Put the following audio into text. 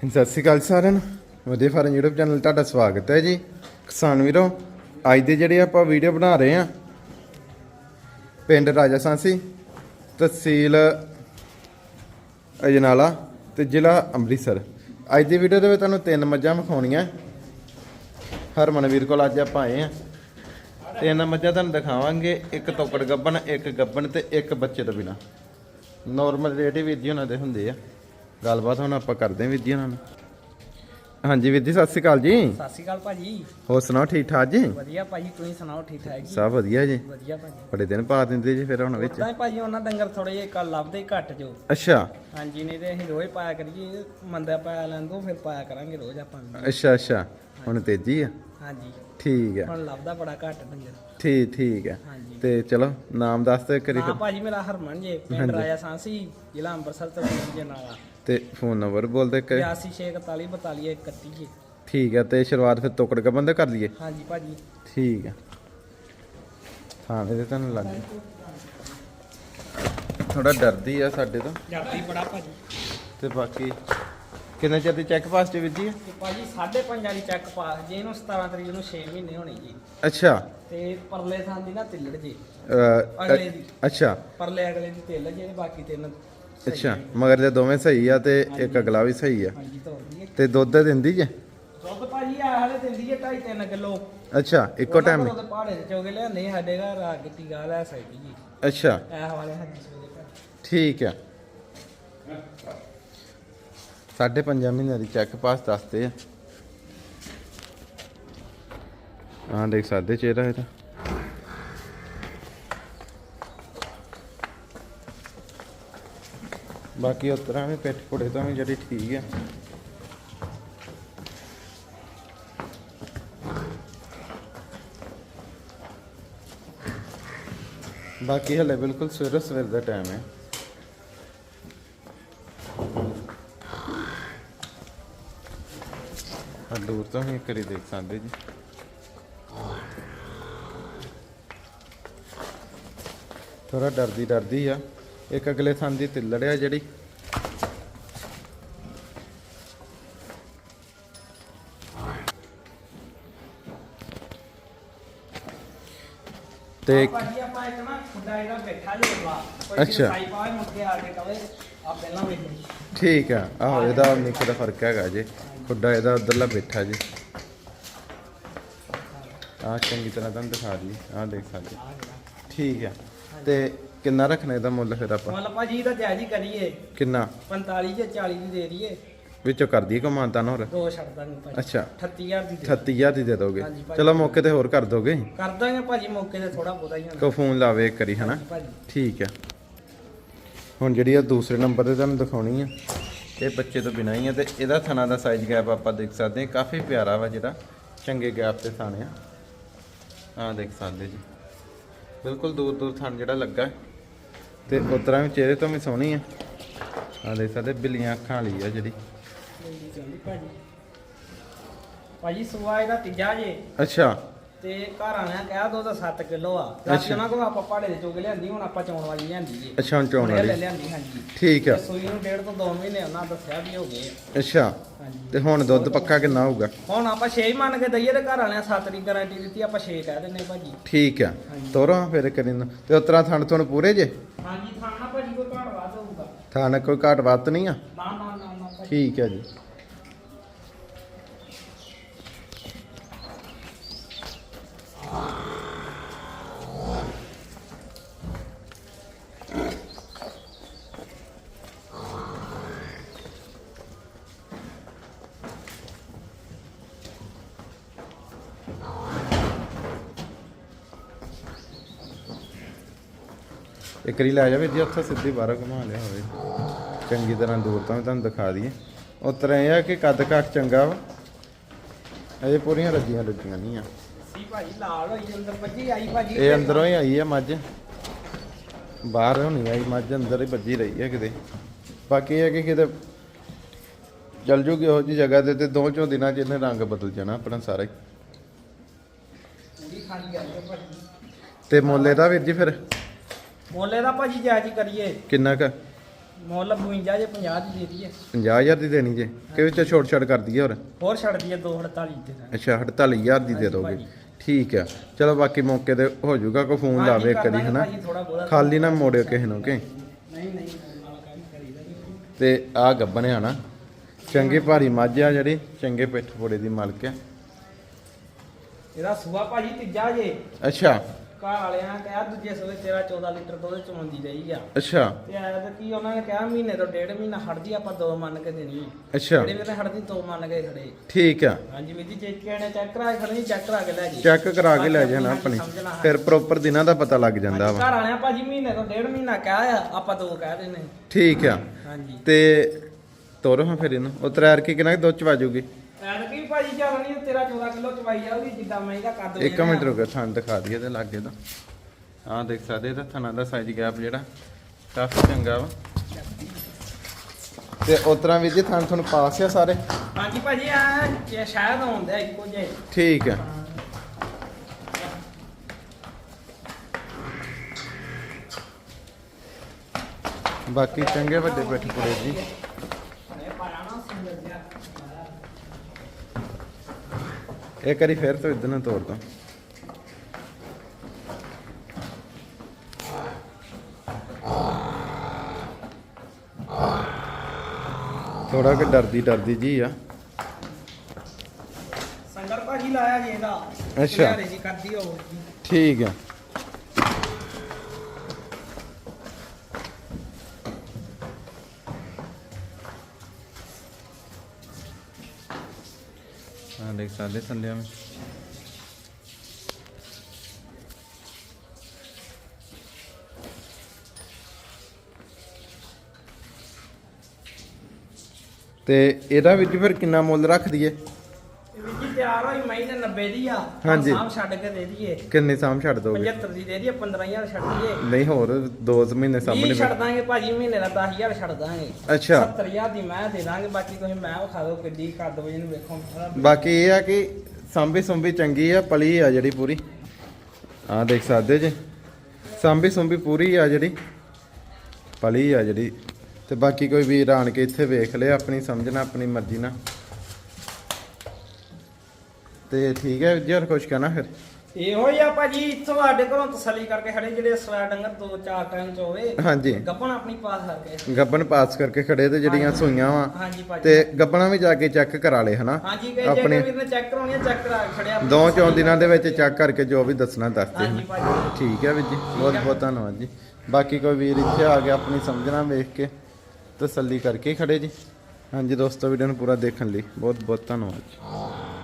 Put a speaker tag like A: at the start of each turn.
A: ਸਤਿ ਸ਼੍ਰੀ ਅਕਾਲ ਸਾਰਿਆਂ ਨੂੰ। ਵਧੀਆ ਫਾਰਮ YouTube ਚੈਨਲ ਤੁਹਾਡਾ ਸਵਾਗਤ ਹੈ ਜੀ। ਕਿਸਾਨ ਵੀਰੋ, ਅੱਜ ਦੇ ਜਿਹੜੇ ਆਪਾਂ ਵੀਡੀਓ ਬਣਾ ਰਹੇ ਆ ਪਿੰਡ ਰਾਜਾ ਸਾਂਸੀ, ਤਹਿਸੀਲ ਅਜਨਾਲਾ ਤੇ ਜ਼ਿਲ੍ਹਾ ਅੰਮ੍ਰਿਤਸਰ। ਅੱਜ ਦੀ ਵੀਡੀਓ ਦੇ ਵਿੱਚ ਤੁਹਾਨੂੰ ਤਿੰਨ ਮੱਝਾਂ ਵਿਖਾਉਣੀਆਂ। ਹਰਮਨਵੀਰ ਕੋਲ ਅੱਜ ਆਪਾਂ ਆਏ ਆ ਤਿੰਨ ਮੱਝਾਂ ਤੁਹਾਨੂੰ ਦਿਖਾਵਾਂਗੇ, ਇੱਕ ਤੋਕੜ ਗੱਬਣ, ਇੱਕ ਗੱਬਣ ਤੇ ਇੱਕ ਬੱਚੇ ਤੋਂ ਬਿਨਾ। ਨਾਰਮਲ ਰੇਟ ਹੀ ਵੀਰ ਜੀ ਉਹਨਾਂ ਦੇ ਹੁੰਦੇ ਆ। ਗੱਲਬਾਤ ਹੁਣ ਆਪਾਂ ਕਰਦੇ ਹਾਂ ਵੀਰ ਜੀ ਉਹਨਾਂ ਨਾਲ। ਹਾਂਜੀ ਵੀਰ ਜੀ ਸਤਿ ਸ਼੍ਰੀ ਅਕਾਲ ਜੀ।
B: ਸਤਿ ਸ਼੍ਰੀ ਅਕਾਲ ਭਾਜੀ।
A: ਹੋਰ ਸੁਣਾਓ ਠੀਕ ਠਾਕ ਜੀ?
B: ਵਧੀਆ ਭਾਜੀ ਤੁਸੀਂ ਸੁਣਾਓ ਠੀਕ ਠਾਕ ਜੀ?
A: ਸਭ ਵਧੀਆ ਜੀ।
B: ਵਧੀਆ ਭਾਜੀ।
A: ਬੜੇ ਦਿਨ ਪਾ ਦਿੰਦੇ ਜੀ ਫਿਰ ਹੁਣ ਵਿੱਚ।
B: ਹੀ ਭਾਜੀ ਉਹਨਾਂ ਡੰਗਰ ਥੋੜੇ ਜਿਹੇ ਕੱਲ ਲੱਭਦੇ ਘੱਟ ਜੋ।
A: ਅੱਛਾ।
B: ਹਾਂਜੀ ਨਹੀਂ ਤੇ ਅਸੀਂ ਰੋਜ਼ ਪਾਇਆ ਕਰੀਏ ਮੰਦਾ ਪਾਇਆ ਲੈਂਦੋ ਫਿਰ ਪਾਇਆ ਕਰਾਂਗੇ ਰੋਜ਼ ਆਪਾਂ।
A: ਅੱਛਾ ਅੱਛਾ। ਹੁਣ ਤੇਜ਼ੀ ਆ।
B: ਹਾਂਜੀ।
A: ਠੀਕ ਆ
B: ਹੁਣ ਲੱਭਦਾ ਬੜਾ ਘੱਟ ਡੰਗਰ।
A: ਠੀਕ ਠੀਕ
B: ਹਾਂਜੀ।
A: ਤੇ ਚਲੋ ਨਾਮ ਦੱਸ ਤੇ ਕਰੀ
B: ਨਾ ਭਾਜੀ ਮੇਰਾ ਹਰਮਨ ਜੇ ਪਿੰਡ ਰਾਜਾ ਸਾਂਸੀ ਜ਼ਿਲ੍ਹਾ ਅੰਮ੍ਰਿਤਸਰ ਤਹਿਸੀਲ ਜਨਾਲਾ
A: ਤੇ ਫੋਨ ਨੰਬਰ ਬੋਲ ਦੇ ਕਰੀ
B: 8641 42 31 ਜੀ।
A: ਠੀਕ ਆ ਤੇ ਸ਼ੁਰੂਆਤ ਫਿਰ ਤੋਕੜ ਗੱਬਣ ਦੇ ਕਰ ਲਈਏ।
B: ਹਾਂਜੀ ਭਾਜੀ।
A: ਠੀਕ ਆ ਹਾਂ ਇਹਦੇ ਤੁਹਾਨੂੰ ਲੱਗ ਥੋੜਾ ਡਰਦੀ ਆ ਸਾਡੇ ਤੋਂ।
B: ਜਾਂਦੀ ਬੜਾ ਭਾਜੀ।
A: ਤੇ ਬਾਕੀ ਕਿੰਨੇ ਚਿਰ ਦੀ ਚੈੱਕ ਪਾਸ ਤੇ ਵਿੱਜੀ
B: ਤੇ ਭਾਜੀ 5.5 ਵਾਲੀ ਚੈੱਕ ਪਾਸ ਜੇ ਇਹਨੂੰ 17 ਤਰੀਕ ਨੂੰ 6 ਮਹੀਨੇ ਹੋਣੇ ਜੀ।
A: ਅੱਛਾ।
B: ਤੇ ਪਰਲੇ ਥਾਂ ਦੀ ਨਾ ਤਿੱਲੜ ਜੀ।
A: ਅਹ,
B: ਅਗਲੇ ਦੀ।
A: ਅੱਛਾ।
B: ਪਰਲੇ ਅਗਲੇ ਦੀ ਤਿੱਲ ਜੇ ਬਾਕੀ ਤਿੰਨ ਸਹੀ
A: ਅੱਛਾ।
B: ਨੇ।
A: ਮਗਰ ਦੇ ਦੋਵੇਂ ਸਹੀ ਆ ਤੇ ਇੱਕ ਅਗਲਾ ਵੀ ਸਹੀ ਆ।
B: ਹਾਂਜੀ
A: ਤੇ ਦੁੱਧ ਦਿੰਦੀ ਜੇ?
B: ਦੁੱਧ ਭਾਜੀ ਆ ਹਾਲੇ ਦਿੰਦੀ ਹੈ 2.5 3 ਕਿਲੋ।
A: ਅੱਛਾ ਇੱਕੋ ਟਾਈਮ
B: ਉਹਦੇ ਪਹਾੜੇ ਦੇ ਚੋਗੇ ਲਿਆਂਦੇ ਸਾਡੇ ਘਰ ਆ ਗਿੱਟੀ ਗਾ ਲੈ ਸਕਦੀ ਜੀ।
A: ਅੱਛਾ।
B: ਇਹ ਵਾਲੇ ਹਾਂਜੀ ਸਵੇਰੇ
A: ਠੀਕ ਆ। ਸਾਢੇ ਪੰਜਾਂ ਮਹੀਨਿਆਂ ਦੀ ਚੈੱਕ ਪਾਸ ਦੱਸਦੇ ਆ। ਹਾਂ ਦੇਖ ਸਕਦੇ ਚਿਹਰਾ ਇਹਦਾ। ਬਾਕੀ ਉਸ ਵੀ ਪਿੱਠ ਪੁੜੇ ਤਾਂ ਵੀ ਜਿਹੜੀ ਠੀਕ ਆ। ਬਾਕੀ ਹਲੇ ਬਿਲਕੁਲ ਸਵੇਰੇ ਸਵੇਰ ਦਾ ਟਾਈਮ ਹੈ ਆ ਦੂਰ ਤੋਂ ਹੀ ਕਰੀ ਦੇਖ ਸਕਦੇ ਜੀ। ਥੋੜਾ ਡਰਦੀ ਡਰਦੀ ਆ। ਇੱਕ ਅਗਲੇ ਥਾਂ ਦੀ ਤਿੱਲੜਿਆ ਜਿਹੜੀ। ਤੇ
B: ਵਾ
A: ਅੱਛਾ। ਠੀਕ ਆ। ਆਹੋ ਇਹਦਾ ਨਿੱਕੇ ਦਾ ਫ਼ਰਕ ਹੈਗਾ ਜੀ। ਖੁੱਡਾ ਇਹਦਾ ਉਧਰਲਾ ਬੈਠਾ ਜੀ। ਆ ਚੰਗੀ ਤਰ੍ਹਾਂ ਤੁਹਾਨੂੰ ਦਿਖਾ ਦੀ ਆ ਦੇਖ ਸਕਦੇ ਠੀਕ ਆ। ਤੇ ਕਿੰਨਾ ਰੱਖਣਾ ਇਹਦਾ ਮੁੱਲ ਫਿਰ ਆਪਾਂ?
B: ਮੁੱਲ ਭਾਜੀ ਇਹਦਾ ਜਾਇਜ਼ ਹੀ ਕਰੀਏ।
A: ਕਿੰਨਾ?
B: 45 ਜਾਂ 40 ਦੀ ਦੇ ਦਈਏ।
A: ਵਿੱਚੋਂ ਕਰ ਦਈਏ ਕਮਾਨਤਾ ਨਾ ਹੋਰ?
B: ਦੋ ਛੱਡ ਦਾਂਗੇ ਭਾਜੀ
A: ਅੱਛਾ।
B: 38000 ਦੀ ਦੇ
A: 38000 ਦੀ ਦੇ ਦੋਗੇ।
B: ਹਾਂਜੀ।
A: ਚਲੋ ਮੌਕੇ ਤੇ ਹੋਰ ਕਰ ਦੋਗੇ
B: ਕਰ ਦਾਂਗੇ ਭਾਜੀ ਮੌਕੇ ਤੇ ਥੋੜਾ ਬਹੁਤਾ ਹੀ ਹੋਣਾ।
A: ਕੋ ਫੋਨ ਲਾਵੇ ਇੱਕ ਵਾਰੀ ਹਨਾ?
B: ਭਾਜੀ
A: ਠੀਕ ਆ। ਹੁਣ ਜਿਹੜੀ ਆ ਦੂਸਰੇ ਨੰਬਰ ਤੇ ਤੁਹਾਨੂੰ ਦਿਖਾਉਣੀ ਆ। ਇਹ ਬੱਚੇ ਤੋਂ ਬਿਨਾਂ ਹੀ ਆ ਤੇ ਇਹਦਾ ਥਣਾ ਦਾ ਸਾਈਜ਼ ਗੈਪ ਆਪਾਂ ਦੇਖ ਸਕਦੇ ਹਾਂ। ਕਾਫੀ ਪਿਆਰਾ ਵਾ ਜਿਹੜਾ। ਚੰਗੇ ਗੈਪ ਤੇ ਥਣ ਆ। ਆਹ ਦੇਖ ਸਕਦੇ ਜੀ। ਬਿਲਕੁਲ ਦੂਰ ਦੂਰ ਥਣ ਜਿਹੜਾ ਲੱਗਾ। ਤੇ ਉਤਰਾਂ ਵੀ ਚਿਹਰੇ ਤੋਂ ਵੀ ਸੋਹਣੀ ਆ। ਆਹ ਦੇਖ ਸਕਦੇ ਬਿੱਲੀਆਂ ਅੱਖਾਂ ਵਾਲੀ ਆ ਜਿਹੜੀ।
B: ਭਾਜੀ। ਭਾਜੀ ਸੂਆ ਇਹਦਾ ਤੀਜਾ ਜੇ।
A: ਅੱਛਾ।
B: ਤੇ ਘਰ ਆਣਿਆ ਕਹਿਆ ਦੋ ਤਾਂ 7 ਕਿਲੋ ਆ।
A: ਅੱਛਾ।
B: ਉਹਨਾਂ ਕੋਲ ਆਪਾਂ ਪਹਾੜੇ ਦੇ ਚੋਗੇ ਲਿਆਂਦੀ ਹੁਣ ਆਪਾਂ ਚੌਣ ਵਾਲੀ ਲਿਆਂਦੀ ਜੀ
A: ਅੱਛਾ ਹੁਣ ਚੋਣ ਵਾਲੀ।
B: ਲਿਆਂਦੀ ਹਾਂਜੀ।
A: ਠੀਕ ਆ।
B: ਤੇ ਸੂਈ ਨੂੰ ਡੇਢ ਤੋਂ 2 ਮਹੀਨੇ ਉਹਨਾਂ ਦੱਸਿਆ ਵੀ ਹੋ ਗਏ ਆ।
A: ਅੱਛਾ।
B: ਹਾਂਜੀ।
A: ਤੇ ਹੁਣ ਦੁੱਧ ਪੱਕਾ ਕਿੰਨਾ ਹੋਊਗਾ?
B: ਹੁਣ ਆਪਾਂ 6 ਹੀ ਮੰਨ ਕੇ ਦਈਏ ਤੇ ਘਰ ਵਾਲਿਆਂ 7 ਦੀ ਗਾਰੰਟੀ ਦਿੱਤੀ ਆਪਾਂ 6 ਕਹਿ ਦਿੰਨੇ ਭਾਜੀ।
A: ਠੀਕ ਆ। ਤੋਰੋ ਫਿਰ ਕਰੀ ਨੂੰ। ਤੇ ਉਤਰਾ ਥਣ ਥਣ ਪੂਰੇ ਜੇ?
B: ਹਾਂਜੀ ਥਾਣਾ ਭਾਜੀ ਕੋਈ ਘਾਟ ਵਾਧ ਹੋਊਗਾ।
A: ਥਣ ਕੋਈ ਘਾਟ ਵੱਧ ਨਹੀਂ ਆ?
B: ਨਾ ਨਾ ਨਾ ਨਾ ਭਾਜੀ।
A: ਠੀਕ ਹੈ ਜੀ। ਇੱਕ ਰੀ ਲੈ ਜਾਵੇ ਜੀ ਉੱਥੇ ਸਿੱਧੀ ਬਾਹਰੋਂ ਘੁਮਾ ਲਿਆ ਹੋਵੇ। ਚੰਗੀ ਤਰ੍ਹਾਂ ਦੂਰ ਤੋਂ ਤੁਹਾਨੂੰ ਦਿਖਾ ਦਈਏ। ਉਤਰਾ ਇਹ ਆ ਕਿ ਕੱਦ ਘੱਟ ਚੰਗਾ ਵਾ। ਅਜੇ ਪੂਰੀਆਂ ਰੱਜੀਆਂ ਰੱਜੀਆਂ ਨਹੀਂ ਆ।
B: ਸੀ ਭਾਜੀ ਲਾਲ ਹੋਈ ਅੰਦਰ ਵੱਜੀ ਆਈ ਭਾਜੀ।
A: ਇਹ ਅੰਦਰੋਂ ਹੀ ਆਈ ਆ ਮੱਝ। ਬਾਹਰ ਹੋਣੀ ਆਈ ਮੱਝ ਅੰਦਰ ਹੀ ਵੱਜੀ ਰਹੀ ਹੈ ਕਿਤੇ। ਬਾਕੀ ਇਹ ਹੈ ਕਿ ਕਿਤੇ ਚੱਲ ਜੂਗੀ ਉਹ ਜੀ ਜਗ੍ਹਾ ਤੇ ਤੇ ਦੋ ਚੋਂ ਦਿਨਾਂ ਚ ਇਹਨੇ ਰੰਗ ਬਦਲ ਜਾਣਾ ਆਪਣਾ ਸਾਰਾ ਹੀ।
B: ਭਾਜੀ।
A: ਤੇ ਮੁੱਲ ਇਹਦਾ ਵੀਰ ਜੀ ਫਿਰ?
B: ਮੋਲੇ ਦਾ ਭਾਜੀ ਜਾਇਜ਼ ਹੀ ਕਰੀਏ।
A: ਕਿੰਨਾ ਕ?
B: ਮੁੱਲ 52 ਜੇ 50 ਦੀ ਦੇ ਦਈਏ।
A: 50000 ਦੀ ਦੇਣੀ ਜੇ। ਕਿ ਵਿੱਚ ਛੋਟ ਛੜ ਕਰ ਦਈਏ ਹੋਰ?
B: ਹੋਰ ਛੱਡ ਦਈਏ 248 ਦੇ।
A: ਅੱਛਾ 48000 ਦੀ ਦੇ ਦੋਗੇ।
B: ਭਾਜੀ।
A: ਠੀਕ ਆ। ਚਲੋ ਬਾਕੀ ਮੌਕੇ ਤੇ ਹੋ ਜਾਊਗਾ ਕੋ ਫੋਨ
B: ਹਾਂਜੀ,
A: ਲਾਵੇ
B: ਕਰ
A: ਕਰੀ
B: ਦਾਂਗੇ
A: ਹਨਾ?
B: ਭਾਜੀ, ਥੋੜ੍ਹਾ ਬਹੁਤਾ।
A: ਖਾਲੀ ਨਾ ਮੋੜਿਓ ਕਿਸੇ ਨੂੰ ਕਿ
B: ਨਹੀਂ ਨਹੀਂ।
A: ਤੇ ਆ ਗੱਬਨ ਆ ਨਾ। ਚੰਗੀ ਭਾਰੀ ਮੱਝ ਆ ਜਿਹੜੀ ਚੰਗੇ ਪਿੱਠ ਪੋੜੇ ਦੀ ਮਾਲਕ ਆ।
B: ਇਹਦਾ ਸੂਆ ਭਾਜੀ ਤੀਜਾ ਜੇ।
A: ਅੱਛਾ।
B: ਘਰ ਵਾਲਿਆਂ ਕਿਹਾ ਦੂਜੇ ਸੂਏ ਤੇਰਾ 14 ਲੀਟਰ ਦੁੱਧ ਚੋਂਦੀ ਰਹੀ ਆ।
A: ਅੱਛਾ।
B: ਤੇ ਆਇਆ ਤਾਂ ਕੀ ਉਹਨਾਂ ਨੇ ਕਿਹਾ ਮਹੀਨੇ ਤੋਂ ਡੇਢ ਮਹੀਨਾ ਖੜਦੀ ਆਪਾਂ ਦੋ ਮੰਨ ਕੇ ਦੇਣੀ।
A: ਅੱਛਾ।
B: ਜਿਹੜੇ ਵੇਲੇ ਖੜਦੀ ਦੋ ਮੰਨ ਕੇ ਖੜੇ।
A: ਠੀਕ ਆ।
B: ਹਾਂਜੀ ਵੀਰ ਜੀ ਜੇ ਕਿਹਨੇ ਚੈੱਕ ਕਰਾ ਕੇ ਖੜਨੀ ਚੈੱਕ ਕਰਾ ਕੇ ਲੈ ਜੀ
A: ਚੈੱਕ ਕਰਾ ਕੇ ਲੈ ਜਾਣਾ ਆਪਣੀ। ਫਿਰ ਪ੍ਰੋਪਰ ਦਿਨਾਂ ਦਾ ਪਤਾ ਲੱਗ ਜਾਂਦਾ ਵਾ।
B: ਘਰ ਵਾਲਿਆਂ ਭਾਜੀ ਮਹੀਨੇ ਤੋਂ ਡੇਢ ਮਹੀਨਾ ਕਿਹਾ ਆ ਆਪਾਂ ਦੋ ਕਹਿ ਦਿੰਨੇ
A: ਠੀਕ ਆ।
B: ਹਾਂਜੀ।
A: ਤੇ ਤੋਰੋ ਹਾਂ ਫਿਰ ਇਹਨੂੰ। ਉਹ ਤਰੈਰ ਕੀ ਕਿੰਨਾ ਦੁੱਧ ਚ ਵਾਜੂਗੀ
B: ਐਨ ਕੀ ਭਾਜੀ ਚੱਲਣੀ ਤੇਰਾ 14 ਕਿਲੋ ਚਵਾਈ ਜਾਊਗੀ ਜਿੱਦਾਂ ਮੈਂ ਇਹਦਾ ਕੱਦ
A: ਇੱਕ ਮਿੰਟ ਰੁਕੋ ਥਣ ਦਿਖਾ ਦਈਏ ਤੇ ਲਾਗੇ ਦਾ ਆਹ ਦੇਖ ਸਕਦੇ ਇਹਦਾ ਥਣਾ ਦਾ ਸਾਈਜ਼ ਗੈਪ ਜਿਹੜਾ ਕਾਫੀ ਚੰਗਾ ਵਾ। ਤੇ ਉਤਰਾ ਵੀ ਜੀ ਥਣ ਤੁਹਾਨੂੰ ਪਾਸ ਆ ਸਾਰੇ?
B: ਹਾਂਜੀ ਭਾਜੀ ਆ ਇਹ ਸ਼ਾਇਦ ਆਉਂਦਾ ਇੱਕੋ ਜਿਹੇ
A: ਠੀਕ ਬਾਕੀ ਚੰਗੇ ਵੱਡੇ ਪਿੱਠ ਪੁੜੇ ਜੀ
B: ਇਹ ਪਾਇਆ ਨਾ ਸਿੰਗਲ ਜਿਹਾ
A: ਇੱਕ ਵਾਰੀ ਫਿਰ ਤੋਂ ਇਦਾਂ ਨੂੰ ਤੋੜ ਦੋ। ਥੋੜਾ ਕਿ ਡਰਦੀ ਡਰਦੀ ਜੀ ਆ।
B: ਸੰਗਰ ਭਾਜੀ ਲਾਇਆ ਜੀ ਇਹਦਾ।
A: ਅੱਛਾ।
B: ਜੀ ਕਰਦੀ
A: ਠੀਕ ਆ। ਹਾਂ ਦੇਖ ਸਕਦੇ ਤੇ ਇਹਦਾ ਵਿੱਚ ਫਿਰ ਕਿੰਨਾ ਮੁੱਲ ਰੱਖ ਦਈਏ?
B: ਤਿਆਰ ਹੋਈ ਮੈਂ ਨੇ 90 ਦੀ ਆ
A: ਹਾਂਜੀ।
B: ਸਾਮ ਛੱਡ ਕੇ ਦੇ ਦਈਏ।
A: ਕਿੰਨੇ ਸਾਮ ਛੱਡ ਦੋਗੇ?
B: 75 ਦੀ ਦੇ ਦਈਏ 15000 ਛੱਡ ਦਈਏ।
A: ਨਹੀਂ ਹੋਰ 2 ਮਹੀਨੇ
B: ਵੀਹ
A: ਸਾਹਮਣੇ
B: ਛੱਡ ਦਾਂਗੇ ਭਾਜੀ ਮਹੀਨੇ ਦਾ 10000 ਛੱਡ ਦਾਂਗੇ।
A: ਅੱਛਾ।
B: 70000 ਦੀ ਮੈਂ ਦੇ ਦਾਂਗੇ ਬਾਕੀ ਤੁਸੀਂ ਮੈਂ ਵਿਖਾ ਦਿਓ ਕਿੱਡੀ ਕੱਦ ਵਜਨ ਨੂੰ ਵੇਖੋ
A: ਬਾਕੀ ਇਹ ਆ ਕਿ ਸਾਂਭੀ ਸੁੰਭੀ ਚੰਗੀ ਆ ਪਲੀ ਆ ਜਿਹੜੀ ਪੂਰੀ। ਆ ਦੇਖ ਸਕਦੇ ਜੇ। ਸਾਂਭੀ ਸੁੰਭੀ ਪੂਰੀ ਆ ਜਿਹੜੀ ਪਲੀ ਆ ਜਿਹੜੀ। ਤੇ ਬਾਕੀ ਕੋਈ ਵੀਰ ਆਣ ਕੇ ਇੱਥੇ ਵੇਖ ਲਿਆ ਆਪਣੀ ਸਮਝਣਾ ਆਪਣੀ ਮਰਜ਼ੀ ਨਾਲ। ਤੇ ਠੀਕ ਹੈ ਜੀ ਹੋਰ ਕੁਝ ਕਹਿਣਾ ਫਿਰ?
B: ਇਹੋ ਹੀ ਆ ਭਾਜੀ ਸਾਡੇ ਕੋਲੋਂ ਤਸੱਲੀ ਕਰਕੇ ਖੜੇ ਜਿਹੜੇ ਸਵੈ ਡੰਗਰ ਦੋ ਚਾਰ ਟਾਈਮ ਚ ਹੋਵੇ
A: ਹਾਂਜੀ।
B: ਗੱਪਣ ਆਪਣੀ ਪਾਸ ਕਰਕੇ।
A: ਗੱਬਨ ਪਾਸ ਕਰਕੇ ਖੜੇ ਤੇ ਜਿਹੜੀਆਂ ਸੂਈਆਂ ਵਾ
B: ਹਾਂਜੀ ਭਾਜੀ।
A: ਤੇ ਗੱਬਣਾ ਵੀ ਜਾ ਕੇ ਚੈੱਕ ਕਰਾ ਲੇ ਹਨਾ?
B: ਹਾਂਜੀ
A: ਆਪਣੇ
B: ਜੇ ਵੀਰ ਨੇ ਚੈੱਕ ਕਰਾਉਣੀ ਆ ਚੈੱਕ ਕਰਾ ਕੇ ਖੜਿਆ
A: ਦੋ ਚੌਂ ਦਿਨਾਂ ਦੇ ਵਿੱਚ ਚੈੱਕ ਕਰਕੇ ਜੋ ਵੀ ਦੱਸਣਾ ਦੱਸ ਦੇ
B: ਹਾਂਜੀ ਭਾਜੀ।
A: ਠੀਕ ਹੈ ਵੀਰ ਜੀ ਬਹੁਤ ਬਹੁਤ ਧੰਨਵਾਦ ਜੀ। ਬਾਕੀ ਕੋਈ ਵੀਰ ਇੱਥੇ ਆ ਗਿਆ ਆਪਣੀ ਸਮਝਣਾ ਵੇਖ ਕੇ ਤਸੱਲੀ ਕਰਕੇ ਹੀ ਖੜੇ ਜੀ। ਹਾਂਜੀ ਦੋਸਤੋ ਵੀਡੀਓ ਨੂੰ ਪੂਰਾ ਦੇਖਣ ਲਈ ਬਹੁਤ ਬਹੁਤ ਧੰਨਵਾਦ ਜੀ।